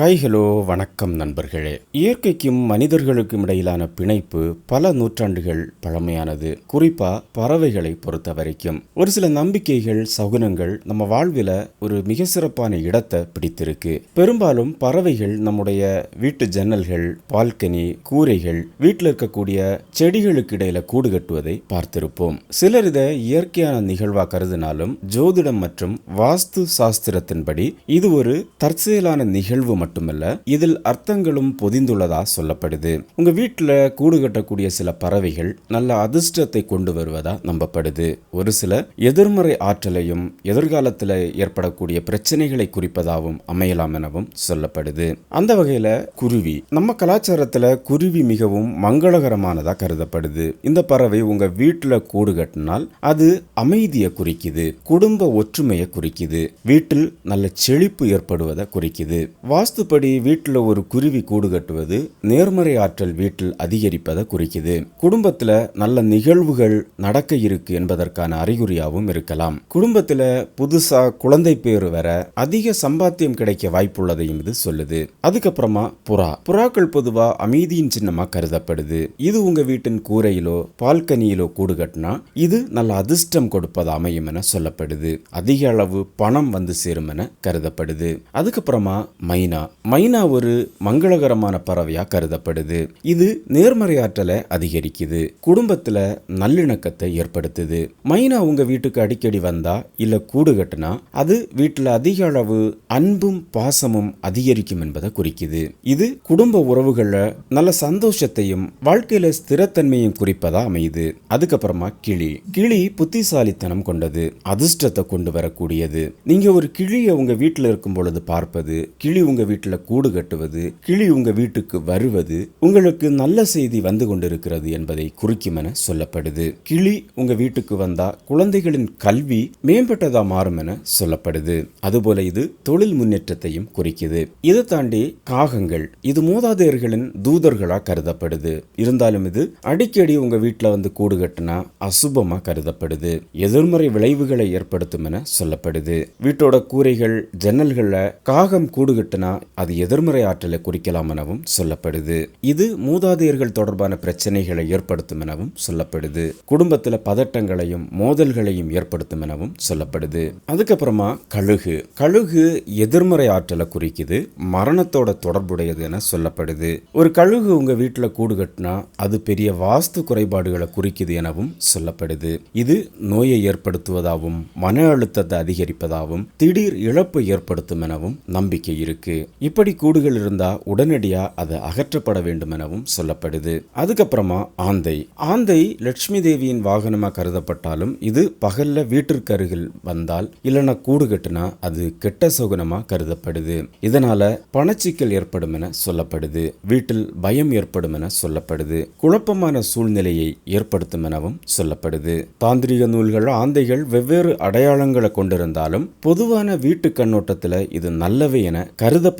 Hi hello வணக்கம் நண்பர்களே. இயற்கைக்கும் மனிதர்களுக்கும் இடையிலான பிணைப்பு பல நூற்றாண்டுகள் பழமையானது. குறிப்பா பறவைகளை பொறுத்த வரைக்கும். ஒரு சில நம்பிக்கைகள் சகுனங்கள் நம்ம வாழ்வில் ஒரு மிக சிறப்பான இடத்தை பிடித்திருக்கு. பெரும்பாலும் பறவைகள் நம்முடைய வீட்டு ஜன்னல்கள் பால்கனி கூரைகள் வீட்டில் இருக்கக்கூடிய செடிகளுக்கு இடையில கூடு கட்டுவதை பார்த்திருப்போம். சிலர் இதை இயற்கையான நிகழ்வா கருதினாலும் ஜோதிடம் மற்றும் வாஸ்து சாஸ்திரத்தின்படி இது ஒரு தற்செயலான நிகழ்வு மட்டுமல்ல இதில் அர்த்தங்களும் பொதிந்துள்ளதா சொல்லப்படுது. உங்க வீட்டில் கூடு கட்டக்கூடிய சில பறவைகள் நல்ல அதிர்ஷ்டத்தை கொண்டு வருவதா நம்பப்படுது. ஒரு சில எதிர்மறை ஆற்றலையும் எதிர்காலத்தில் ஏற்படக்கூடிய பிரச்சனைகளை குறிப்பதாகவும் அமையலாம் எனவும் சொல்லப்படுது. அந்த வகையில குருவி நம்ம கலாச்சாரத்துல குருவி மிகவும் மங்களகரமானதா கருதப்படுது. இந்த பறவை உங்க வீட்டில் கூடு கட்டினால் அது அமைதியை குறிக்குது குடும்ப ஒற்றுமையை குறிக்குது வீட்டில் நல்ல செழிப்பு ஏற்படுவதை குறிக்குது. வாஸ்து வாஸ்துப்படி வீட்டில் ஒரு குருவி கூடு கட்டுவது நேர்மறை ஆற்றல் வீட்டில் அதிகரிப்பதை குறிக்குது. குடும்பத்தில் நல்ல நிகழ்வுகள் நடக்க இருக்கு என்பதற்கான அறிகுறியாகவும் இருக்கலாம். குடும்பத்தில் புதுசா குழந்தை பேர் வர அதிக சம்பாத்தியம் கிடைக்க வாய்ப்புள்ளதையும் இது சொல்லுது. அதுக்கப்புறமா புறா. புறாக்கள் பொதுவா அமைதியின் சின்னமா கருதப்படுது. இது உங்க வீட்டின் கூரையிலோ பால்கனியிலோ கூடு கட்டினா இது நல்ல அதிர்ஷ்டம் கொடுப்பது அமையும் என சொல்லப்படுது. அதிக அளவு பணம் வந்து சேரும் என கருதப்படுது. அதுக்கப்புறமா மைனா. மைனா ஒரு மங்களகரமான பறவையாக கருதப்படுது. இது நேர்மறை ஆற்றலை அதிகரிக்குது. குடும்பத்தில் நல்லிணக்கத்தை ஏற்படுத்துது. மைனா உங்கள் வீட்டுக்கு அடிக்கடி வந்தா இல்லை கூடு கட்டினா அது வீட்டில் அதிக அளவு அன்பும் பாசமும் அதிகரிக்கும் என்பதை குறிக்குது. இது குடும்ப உறவுகளில் நல்ல சந்தோஷத்தையும் வாழ்க்கையில ஸ்திரத்தன்மையும் குறிப்பதாக அமையுது. அதுக்கப்புறமா கிளி. கிளி புத்திசாலித்தனம் கொண்டது. அதிர்ஷ்டத்தை கொண்டு வரக்கூடியது. நீங்க ஒரு கிளியை உங்கள் வீட்டில் இருக்கும் பொழுது பார்ப்பது கிளி உங்க வீட்டில் கூடு கட்டுவது கிளி உங்க வீட்டுக்கு வருவது உங்களுக்கு நல்ல செய்தி வந்து கொண்டிருக்கிறது என்பதை குறிக்கும் என சொல்லப்படுது. கிளி உங்க வீட்டுக்கு வந்தா குழந்தைகளின் கல்வி மேம்பட்டதா மாறும் என சொல்லப்படுது. அதுபோல இது தொழில் முன்னேற்றத்தையும் குறிக்குது. இதை தாண்டி காகங்கள் இது மூதாதையர்களின் தூதர்களா கருதப்படுது. இருந்தாலும் இது அடிக்கடி உங்க வீட்டில் வந்து கூடு கட்டினா அசுபமா கருதப்படுது. எதிர்மறை விளைவுகளை ஏற்படுத்தும் என சொல்லப்படுது. வீட்டோட கூரைகள் ஜன்னல்களில் காகம் கூடு கட்டினா அது எதிர்மறை ஆற்றலை குறிக்கலாம் எனவும் சொல்லப்படுது. இது மூதாதையர்கள் தொடர்பான பிரச்சனைகளை ஏற்படுத்தும் எனவும் சொல்லப்படுது. குடும்பத்தில் பதட்டங்களையும் மோதல்களையும் ஏற்படுத்தும் எனவும் சொல்லப்படுது. அதுக்கப்புறமா கழுகு. கழுகு எதிர்மறை ஆற்றலை குறிக்குது மரணத்தோட தொடர்புடையது என சொல்லப்படுது. ஒரு கழுகு உங்க வீட்டில் கூடு கட்டினா அது பெரிய வாஸ்து குறைபாடுகளை குறிக்குது எனவும் சொல்லப்படுது. இது நோயை ஏற்படுத்துவதாகவும் மன அழுத்தத்தை அதிகரிப்பதாகவும் திடீர் இழப்பு ஏற்படுத்தும் எனவும் நம்பிக்கை இருக்கு. இப்படி கூடுகள் இருந்தா உடனடியா அது அகற்றப்பட வேண்டும் எனவும் சொல்லப்படுது. அதுக்கப்புறமா ஆந்தை. ஆந்தை லட்சுமி தேவியின் வாகனமா கருதப்பட்டாலும் இது பகல்ல வீட்டிற்கு அருகில் வந்தால் இல்லைன்னா கூடு கட்டுனா அது கெட்ட சகுனமா கருதப்படுது. இதனால பணச்சிக்கல் ஏற்படும் என சொல்லப்படுது. வீட்டில் பயம் ஏற்படும் என சொல்லப்படுது. குழப்பமான சூழ்நிலையை ஏற்படுத்தும் எனவும் சொல்லப்படுது. தாந்திரிக நூல்கள் ஆந்தைகள் வெவ்வேறு அடையாளங்களை கொண்டிருந்தாலும் பொதுவான வீட்டு கண்ணோட்டத்தில் இது நல்லவை என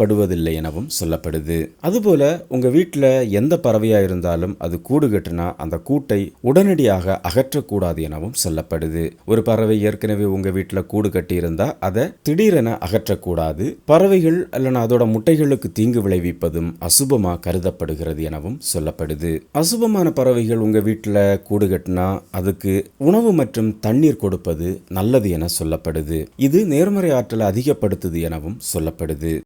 கருதப்படுவதில்லை எனவும் சொல்லப்படுது. அதுபோல உங்க வீட்டில் எந்த பறவையா இருந்தாலும் அது கூடு கட்டினா அந்த கூட்டை உடனடியாக அகற்றக்கூடாது எனவும் சொல்லப்படுது. ஒரு பறவை ஏற்கனவே உங்க வீட்டில் கூடு கட்டி இருந்தா அதை திடீரென அகற்றக்கூடாது. பறவைகள் அல்லனா அதோட முட்டைகளுக்கு தீங்கு விளைவிப்பதும் அசுபமா கருதப்படுகிறது எனவும் சொல்லப்படுது. அசுபமான பறவைகள் உங்க வீட்டில் கூடு கட்டினா அதுக்கு உணவு மற்றும் தண்ணீர் கொடுப்பது நல்லது என சொல்லப்படுது. இது நேர்மறை ஆற்றலை அதிகப்படுத்துது எனவும் சொல்லப்படுது.